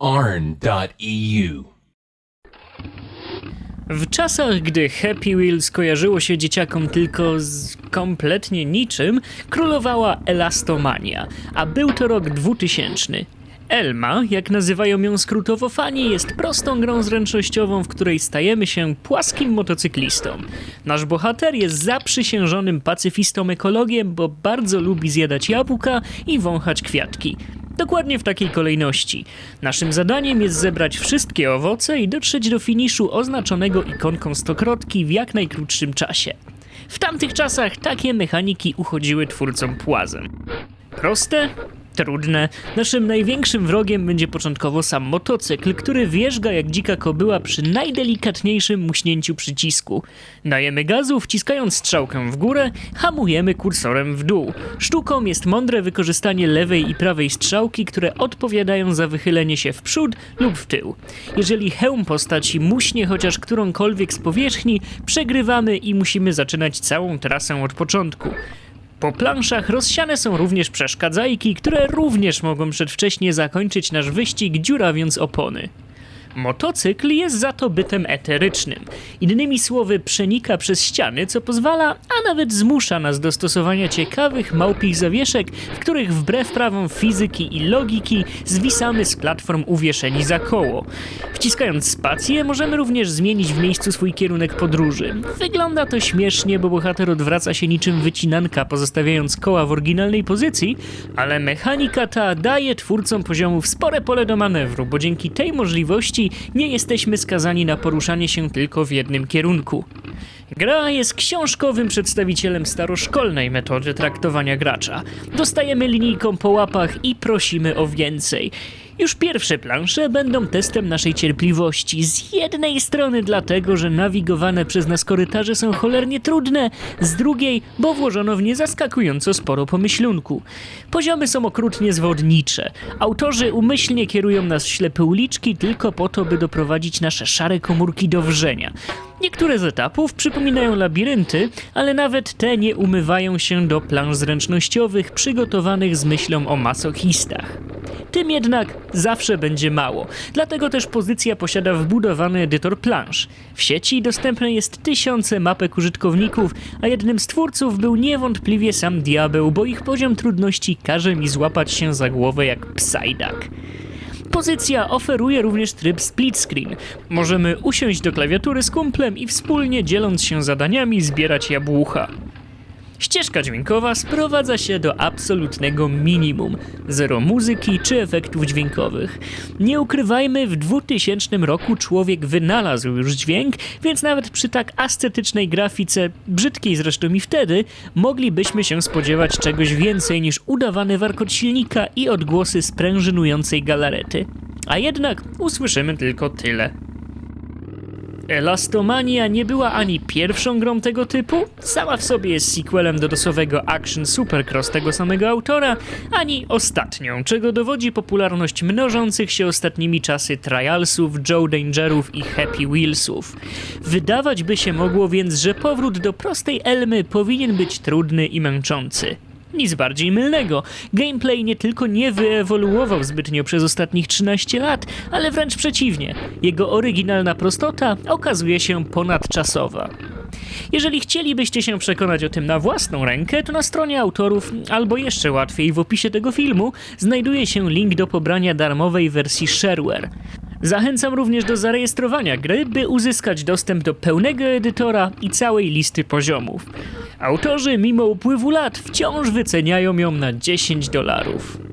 arn.eu. W czasach, gdy Happy Wheels kojarzyło się dzieciakom tylko z kompletnie niczym, królowała elastomania, a był to rok 2000. Elma, jak nazywają ją skrótowo fani, jest prostą grą zręcznościową, w której stajemy się płaskim motocyklistą. Nasz bohater jest zaprzysiężonym pacyfistą ekologiem, bo bardzo lubi zjadać jabłka i wąchać kwiatki. Dokładnie w takiej kolejności. Naszym zadaniem jest zebrać wszystkie owoce i dotrzeć do finiszu oznaczonego ikonką stokrotki w jak najkrótszym czasie. W tamtych czasach takie mechaniki uchodziły twórcom płazem. Proste? Trudne. Naszym największym wrogiem będzie początkowo sam motocykl, który wierzga jak dzika kobyła przy najdelikatniejszym muśnięciu przycisku. Dajemy gazu, wciskając strzałkę w górę, hamujemy kursorem w dół. Sztuką jest mądre wykorzystanie lewej i prawej strzałki, które odpowiadają za wychylenie się w przód lub w tył. Jeżeli hełm postaci muśnie chociaż którąkolwiek z powierzchni, przegrywamy i musimy zaczynać całą trasę od początku. Po planszach rozsiane są również przeszkadzajki, które również mogą przedwcześnie zakończyć nasz wyścig, dziurawiąc opony. Motocykl jest za to bytem eterycznym. Innymi słowy, przenika przez ściany, co pozwala, a nawet zmusza nas do stosowania ciekawych małpich zawieszek, w których wbrew prawom fizyki i logiki zwisamy z platform uwieszeni za koło. Wciskając spację, możemy również zmienić w miejscu swój kierunek podróży. Wygląda to śmiesznie, bo bohater odwraca się niczym wycinanka, pozostawiając koła w oryginalnej pozycji, ale mechanika ta daje twórcom poziomów spore pole do manewru, bo dzięki tej możliwości nie jesteśmy skazani na poruszanie się tylko w jednym kierunku. Gra jest książkowym przedstawicielem staroszkolnej metody traktowania gracza. Dostajemy linijką po łapach i prosimy o więcej. Już pierwsze plansze będą testem naszej cierpliwości. Z jednej strony dlatego, że nawigowane przez nas korytarze są cholernie trudne, z drugiej, bo włożono w nie zaskakująco sporo pomyślunku. Poziomy są okrutnie zwodnicze. Autorzy umyślnie kierują nas w ślepe uliczki tylko po to, by doprowadzić nasze szare komórki do wrzenia. Niektóre z etapów przypominają labirynty, ale nawet te nie umywają się do planż zręcznościowych przygotowanych z myślą o masochistach. Tym jednak zawsze będzie mało, dlatego też pozycja posiada wbudowany edytor plansz. W sieci dostępne jest tysiące mapek użytkowników, a jednym z twórców był niewątpliwie sam diabeł, bo ich poziom trudności każe mi złapać się za głowę jak psajdak. Pozycja oferuje również tryb split screen. Możemy usiąść do klawiatury z kumplem i wspólnie dzieląc się zadaniami zbierać jabłucha. Ścieżka dźwiękowa sprowadza się do absolutnego minimum. Zero muzyki czy efektów dźwiękowych. Nie ukrywajmy, w 2000 roku człowiek wynalazł już dźwięk, więc nawet przy tak ascetycznej grafice, brzydkiej zresztą i wtedy, moglibyśmy się spodziewać czegoś więcej niż udawany warkot silnika i odgłosy sprężynującej galarety. A jednak usłyszymy tylko tyle. Elastomania nie była ani pierwszą grą tego typu, sama w sobie jest sequelem do dosowego Action Supercross tego samego autora, ani ostatnią, czego dowodzi popularność mnożących się ostatnimi czasy Trialsów, Joe Dangerów i Happy Wheelsów. Wydawać by się mogło więc, że powrót do prostej Elmy powinien być trudny i męczący. Nic bardziej mylnego. Gameplay nie tylko nie wyewoluował zbytnio przez ostatnich 13 lat, ale wręcz przeciwnie. Jego oryginalna prostota okazuje się ponadczasowa. Jeżeli chcielibyście się przekonać o tym na własną rękę, to na stronie autorów, albo jeszcze łatwiej w opisie tego filmu, znajduje się link do pobrania darmowej wersji shareware. Zachęcam również do zarejestrowania gry, by uzyskać dostęp do pełnego edytora i całej listy poziomów. Autorzy, mimo upływu lat, wciąż wyceniają ją na 10 dolarów.